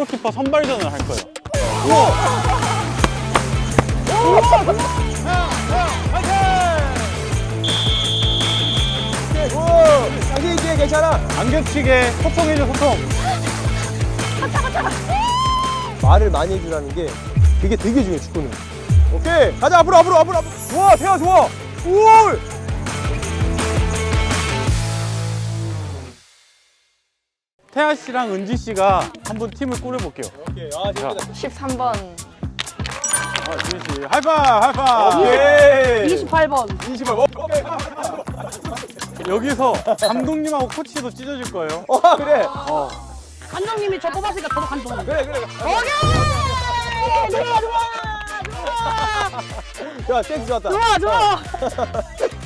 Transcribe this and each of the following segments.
골키퍼 선발전을 할 거예요. 오, 자기 있게 괜찮아. 안 겹치게 소통해줘 소통. 말을 많이 해주라는 게 그게 되게 중요해 축구는. 오케이, 가자 앞으로 앞으로 앞으로 앞으로. 좋아, 태아 좋아. 올. 태아 씨랑 은지 씨가 한번 팀을 꾸려볼게요. 오케이, 아 재밌다. 13번, 아, 지민 씨 하이파 하이파. 오케이. 28번. 28. 어, 오케이. 여기서 감독님하고 코치도 찢어질 거예요. 어, 그래. 어. 감독님이 저 뽑았으니까 저도 감독님. 그래, 그래. 오케이! 좋아, 좋아! 좋아, 센스 좋았다. 좋아, 좋아!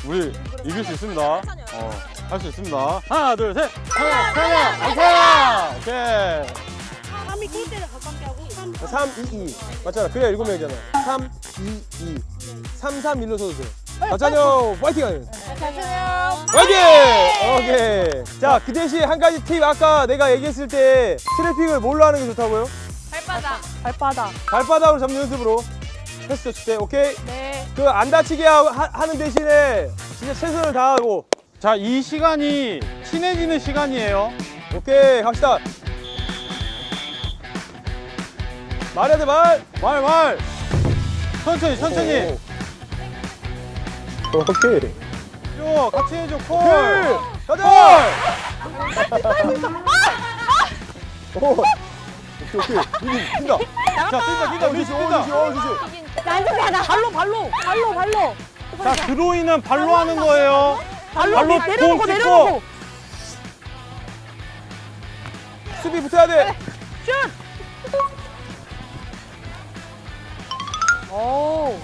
우리 이길 수 있습니다. 어, 할 수 있습니다. 하나, 둘, 셋. 하나, 하나, 하나. 오케이. 3이 뛸 때는 가깝게 하고 3. 3, 2, 2. 맞잖아. 그래야 일곱 명이잖아. 3, 2, 2. 3, 3, 1로 서도 돼. 박찬영 파이팅 하는. 잘하세요. 파이팅! 오케이. 자, 그 대신 한 가지 팁. 아까 내가 얘기했을 때 트래핑을 뭘로 하는 게 좋다고요? 발바닥. 발바닥. 발바닥으로 잡는 연습으로. 패스 줬을 때, 오케이? 네. 그 안 다치게 하, 하- 하는 대신에 진짜 최선을 다하고. 자, 이 시간이 친해지는 시간이에요. 오케이, 갑시다. 말해야 돼, 말. 말, 말. 천천히, 천천히. 오. 오케이. 요, 같이 해줘, 콜. 오케이. 가자! 오. 오케이, 오케이. 이리, 뛴다. 자, 뛴다, 뛴다, 우리 어, 뛴다. 어, 어, 어, 나나 발로, 발로. 발로, 발로. 자, 드로이는 발로 하는 거예요. 발로, 발로 내려놓고, 공 내려놓고. 수비 붙어야 돼. 슛! 오.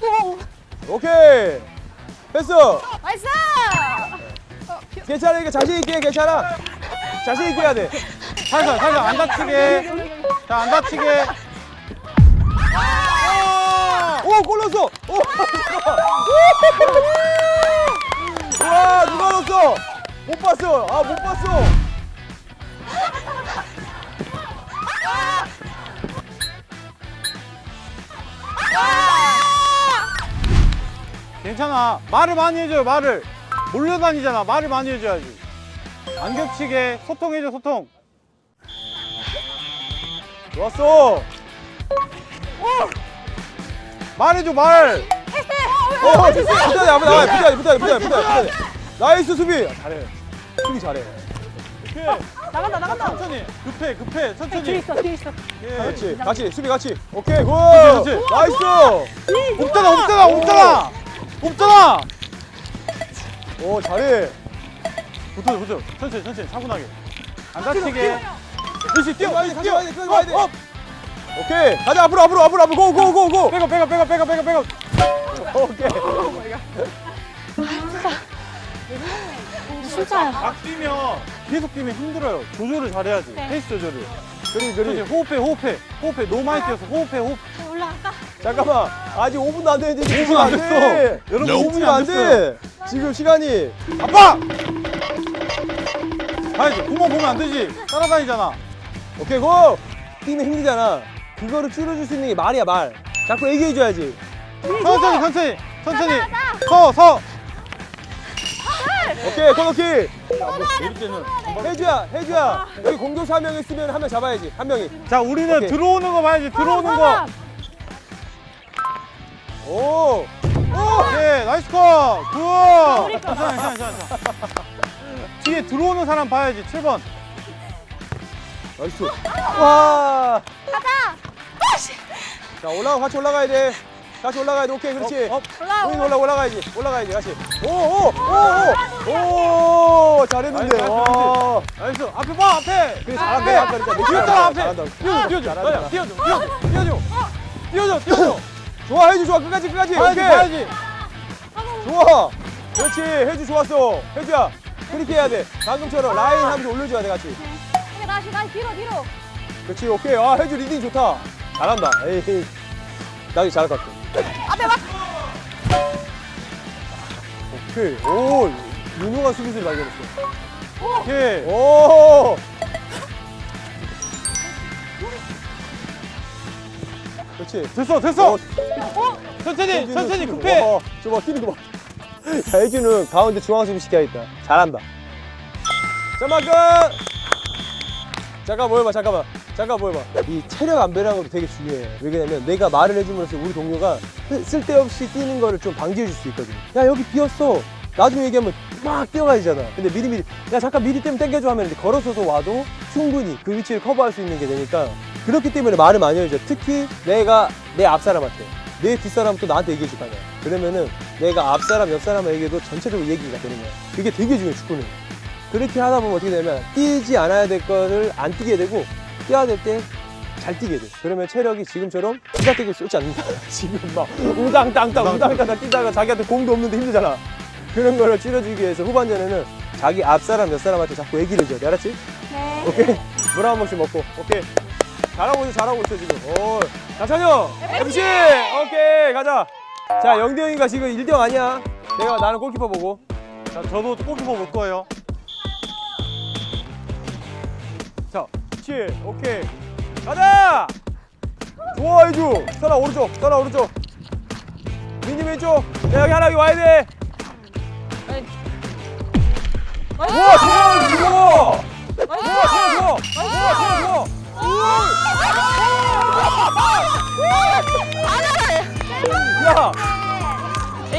오. 오케이. 패스. 나이스! 괜찮아, 이거 자신 있게 해, 괜찮아. 자신 있게 해야 돼. 살살, 살살, 안 다치게. 자, 안 다치게. 아! 오, 골 넣었어. 오, 와, 누가 넣었어? 못 봤어. 아, 못 봤어. 괜찮아. 말을 많이 해줘요, 말을. 몰려다니잖아. 말을 많이 해줘야지. 안 겹치게 소통해줘, 소통. 좋았어. 말해줘, 말. 어, 됐어. 붙어야 돼, 앞에 나와. 붙어야 돼, 붙어야 돼, 붙어야 돼, 붙어야 돼. 나이스 수비. 아, 잘해. 수비 잘해. 오케이. 나간다, 나간다. 천천히. 급해, 급해. 뒤에 천천히. 있어, 뒤에 있어. 오케이. 그렇지. 같이, 수비 같이. 오케이, 굿. 그렇지. 나이스. 없잖아, 없잖아, 없잖아. 없잖아. 오, 잘해. 붙어, 붙어. 천천히, 천천히. 차분하게. 안 다치게. 그렇지, 뛰어, 가야 돼, 뛰어. 가야 돼, 가야 돼. 업, 업. 오케이. 가자, 앞으로, 앞으로, 앞으로, 앞으로. 고, 고, 고, 고. 빼고, 빼고, 빼고, 빼고, 빼고, 빼고. 오케이. 진짜야. 막 뛰면 계속 뛰면 힘들어요. 조절을 잘해야지. 네. 페이스 조절을. 그리, 그렇지. 그리. 호흡해, 호흡해. 호흡해. 너무 많이 뛰어서 호흡해, 호흡. 잠깐만. 아직 5분도 안 됐는데. 5분 안 됐어. 돼. 여러분, 5분이 5분이 안 안 돼. 지금 시간이. 아빠! 가야지. 구멍 보면 안 되지. 따라다니잖아. 오케이, 고! 뛰면 힘들잖아. 그거를 줄여줄 수 있는 게 말이야, 말. 자꾸 얘기해줘야지. 천천히, 천천히. 천천히. 서, 서. 오케이, 코너킥. 내릴 때는. 해주야, 해주야. 여기 공격수 한명 있으면 한 명 잡아야지. 한 명이. 자, 우리는 오케이. 들어오는 거 봐야지. 들어오는 거. 오! 오케이. 나이스 컷. 굿. 괜찮아, 괜찮아, 괜찮아. 뒤에 들어오는 사람 봐야지. 7번. 나이스. 와! 가자! 자, 올라가, 같이 올라가야 돼. 같이 올라가야 돼. 오케이, 그렇지. 업, 업. 올라와, 우린 올라, 올라가야지. 올라가야지, 같이. 오, 오, 오, 오! 오! 잘했는데. 나이스, 와. 나이스. 앞에 봐, 앞에. 그래, 앞에. 잘한다. 아까 그랬잖아. 뛰었잖아, 앞에. 잘한다. 뛰어줘, 뛰어줘. 뛰어줘, 뛰어줘. 뛰어줘. 뛰어줘, 뛰어줘. 좋아, 해주 좋아. 끝까지, 끝까지. 가야지, 오케이. 가야지. 좋아. 그렇지. 해주 좋았어. 해주야. 그렇게 해야 돼. 방금처럼 라인 하면서 올려줘야 돼, 같이. 이게 다시, 다시 뒤로, 뒤로. 그렇지. 오케이. 아, 해주 리딩 좋다. 잘한다. 에이. 나도 잘할 것 같아. 앞에 막. 오케이. 오, 유능한 수비수를 발견했어. 오케이. 오. 그렇지. 됐어 됐어 어, 천천히 혜준은 천천히 수비로. 급해 어, 저봐 뛰는 거 봐. 자, 혜준은 가운데 중앙 수비 시켜야겠다. 잘한다. 잠깐만 끝. 잠깐 모여봐 잠깐만 잠깐 모여봐 이 체력 안배라는 것도 되게 중요해 왜 그러냐면 내가 말을 해줌으로써 우리 동료가 쓸- 쓸데없이 뛰는 거를 좀 방지해 줄 수 있거든 야 여기 비었어 나중에 얘기하면 막 뛰어가야 되잖아 근데 미리미리 야 잠깐 미리 좀 땡겨줘 하면 이제 걸어서서 와도 충분히 그 위치를 커버할 수 있는 게 되니까 그렇기 때문에 말을 많이 해줘 특히 내가 내 앞사람한테 내 뒷사람 또 나한테 얘기해 줄 거 아니야 그러면은 내가 앞사람 옆사람에 얘기해도 전체적으로 얘기가 되는 거야 그게 되게 중요해 축구는 그렇게 하다 보면 어떻게 되냐면 뛰지 않아야 될 거를 안 뛰게 되고 뛰어야 될 때 잘 뛰게 돼. 그러면 체력이 지금처럼 기가 되게 쏟지 않는다. 지금 막 우당땅땅 우당땅땅 뛰다가 자기한테 공도 없는데 힘들잖아. 그런 거를 치러주기 위해서 후반전에는 자기 앞사람 옆사람한테 자꾸 얘기를 해줘야 돼. 알았지? 네. 오케이. 물 한 번씩 먹고. 오케이. 잘하고 있어, 잘하고 있어, 지금. 오. 나찬영! MC! 오케이, 가자. 자, 영대 형이가 지금 1등 아니야. 내가 나는 골키퍼 보고. 자, 저도 골키퍼 볼 거예요 자, 7, 오케이. 가자! 좋아, 해주. 써라, 오른쪽. 써라, 오른쪽. 민지 왼쪽. 야, 여기 하나, 여기 와야 돼. 우와,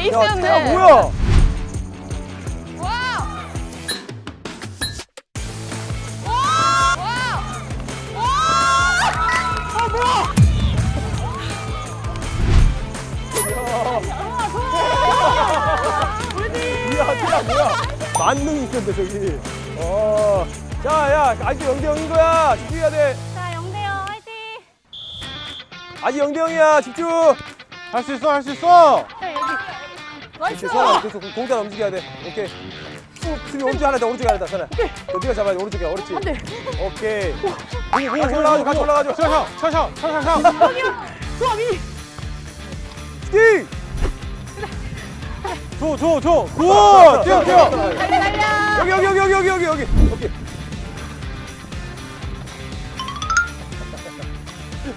에이스였네. 야, 뭐야? 태야 뭐야? 만능이 있었는데 저기. 어. 자, 야, 아직 영대 형인 거야. 집중해야 돼. 자, 영대요, 화이팅! 아직 영대 형이야. 집중. 할 수 있어 할 수 있어 네, 여기. 나이스! 서라. 계속 공- 공간 움직여야 돼. 오케이. 후, 수비 오른쪽 하나 더, 오른쪽에 하나 더, 선아. 너 네가 잡아야 돼, 오른쪽에, 옳지. 안 돼. 오케이. 같이 올라가줘, 같이 올라가줘. 셔셔 셔셔 셔셔 셔 좋아, 미니! 스팅! 줘 줘 줘 굿 뛰어 뛰어 달려, 달려! 여기, 여기, 여기, 여기, 여기, 여기. 오케이.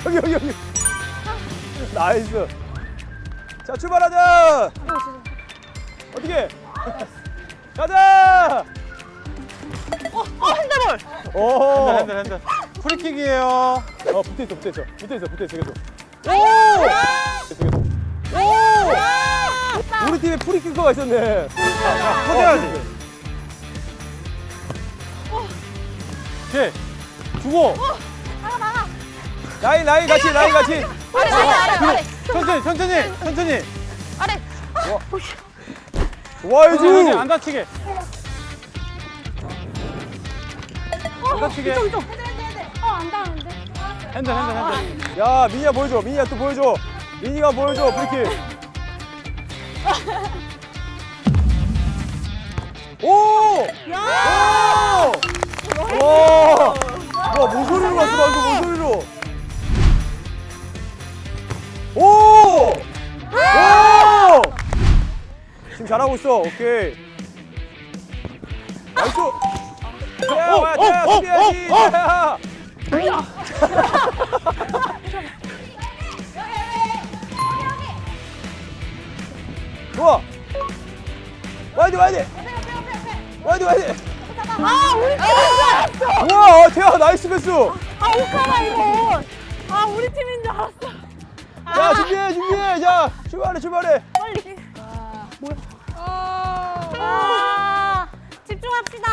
여기, 여기, 여기. 나이스. 자, 출발하자. 어떻게? 가자. 어, 핸드볼! 오. 핸들 핸들 핸들 프리킥이에요 어 붙어 있어 붙어 있어 붙어 있어 붙어 있어 계속. 오! 계속 계속. 오! 우리 팀에 프리킥커가 있었네. 터져야지 오케이 주고 나가, 나가! 라인 라인 같이 라인 같이. 아래, 아래, 아래, 아래! 천천히 천천히 천천히 아래! 좋아야지. 천천히 안 다치게 안 다치게 이쪽, 이쪽! 어, 안 닿는데? 핸들 핸들 핸들 야 미니야 보여줘. 미니야 또 보여줘. 미니가 보여줘 프리킥. 오! 야! 오! 잘하고 있어. 오케이. 나이스. 야, 와, 야, 어, 수비해야지. 어, 어. 야. 좋아. 와야 돼, 와야 돼. 와야 돼, 와야 돼. 아, 우리 팀인 줄 알았어! 우와, 어, 태아 나이스 패스. 아, 오카라, 이거! 아, 우리 팀인 줄 알았어! 자, 준비해, 준비해. 자, 출발해, 출발해. 빨리! 뭐야? 아, 집중합시다!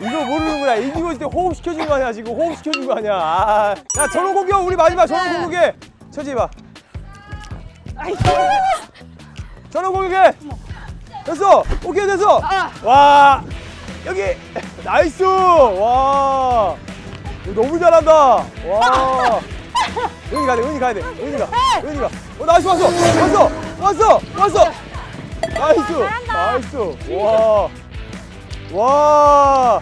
이거 모르는구나. 이기고 있을 때 호흡 시켜준 거 아니야, 지금. 호흡 시켜준 거 아니야. 아. 야, 전원 공격, 우리 마지막 전원 공격해. 쳐지봐. 전원 공격해. 됐어. 오케이, 됐어. 와. 여기. 나이스. 와. 너무 잘한다. 와. 은희 가야 돼, 은희 가야 돼. 은희가. 은희가. 어, 나이스 왔어. 왔어. 왔어. 왔어. 나이스. 나이스. 와. 와.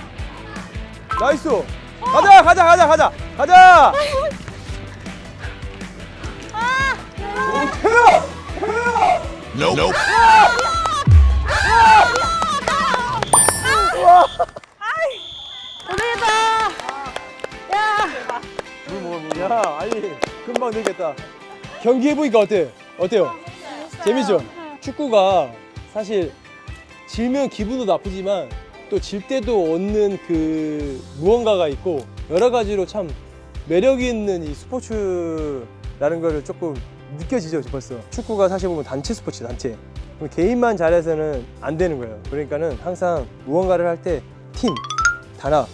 나이스. 가자, 가자, 가자, 가자. 가자. 오, 태야. Nope. 와. 고생했다! 야! 물 먹어 물 야, 아니. 금방 늘겠다. 경기 해보니까 어때? 어때요? 재밌죠? 축구가 사실 질면 기분도 나쁘지만 또 질 때도 얻는 그 무언가가 있고 여러 가지로 참 매력 있는 이 스포츠라는 거를 조금 느껴지죠 벌써. 축구가 사실 보면 단체 스포츠 단체. 개인만 잘해서는 안 되는 거예요. 그러니까는 항상 무언가를 할 때 팀, 단합,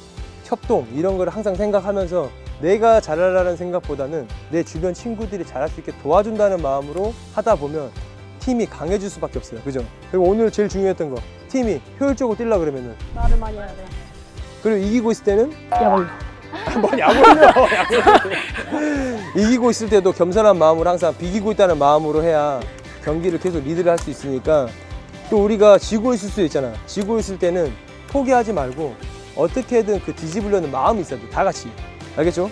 협동 이런 거를 항상 생각하면서 내가 잘하라는 생각보다는 내 주변 친구들이 잘할 수 있게 도와준다는 마음으로 하다 보면 팀이 강해질 수밖에 없어요 그죠? 그리고 오늘 제일 중요했던 거 팀이 효율적으로 뛰려 그러면은 말을 많이 해야 돼. 그리고 이기고 있을 때는 야벌. 뭔 야구를 야구를 이기고 있을 때도 겸손한 마음으로 항상 비기고 있다는 마음으로 해야 경기를 계속 리드를 할 수 있으니까 또 우리가 지고 있을 수 있잖아 지고 있을 때는 포기하지 말고 어떻게든 그 뒤집으려는 마음이 있어야 돼다 같이 알겠죠?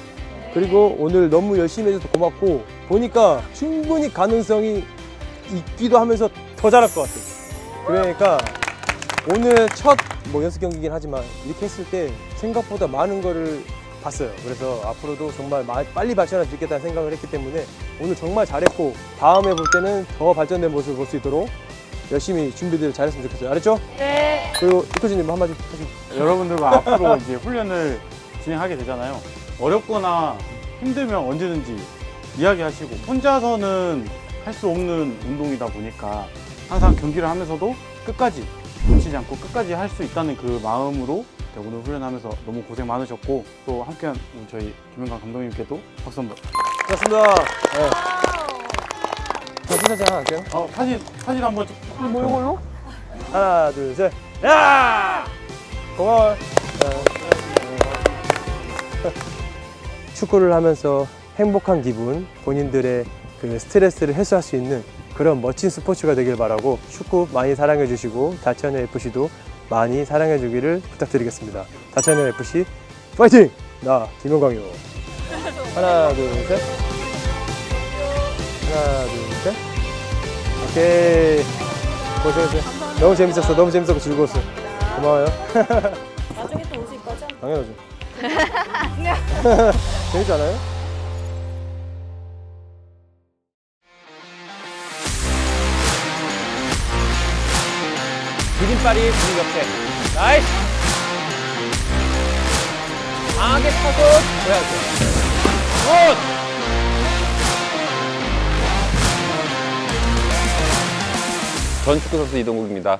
그리고 오늘 너무 열심히 해줘서 고맙고 보니까 충분히 가능성이 있기도 하면서 더 잘할 것 같아 그러니까 오늘 첫 뭐 연습 경기긴 하지만 이렇게 했을 때 생각보다 많은 거를 봤어요. 그래서 앞으로도 정말 마- 빨리 발전할 수 있겠다는 생각을 했기 때문에 오늘 정말 잘했고 다음에 볼 때는 더 발전된 모습을 볼 수 있도록 열심히 준비들 잘했으면 좋겠어요. 알았죠? 네. 그리고 이코지님 한마디 하시죠. 여러분들과 앞으로 이제 훈련을 진행하게 되잖아요. 어렵거나 힘들면 언제든지 이야기하시고 혼자서는 할 수 없는 운동이다 보니까 항상 경기를 하면서도 끝까지 놓치지 않고 끝까지 할 수 있다는 그 마음으로 네, 오늘 훈련하면서 너무 고생 많으셨고 또 함께한 저희 김영관 감독님께도 박수 한번. 고맙습니다. 네. 사진 사진 하나 할게요. 어, 사진 사진 한번 찍- 뭐요? 하나, 둘, 셋. 야! 고마워. 축구를 하면서 행복한 기분, 본인들의 그 스트레스를 해소할 수 있는 그런 멋진 스포츠가 되길 바라고 축구 많이 사랑해 주시고 다천여 FC도 많이 사랑해 주기를 부탁드리겠습니다. 다천여 FC 파이팅! 나 김영광이요. 하나, 둘, 셋. 하나, 둘, 셋. 오케이. 고생했어요. 너무 재밌었어. 너무 재밌었고 즐거웠어. 고마워요. 나중에 또 오실 거죠? 당연하죠. 재밌지 않아요? 무릎 옆에. 나이스! 강하게 차고 보여줘. 굿! 전 축구 선수 이동국입니다.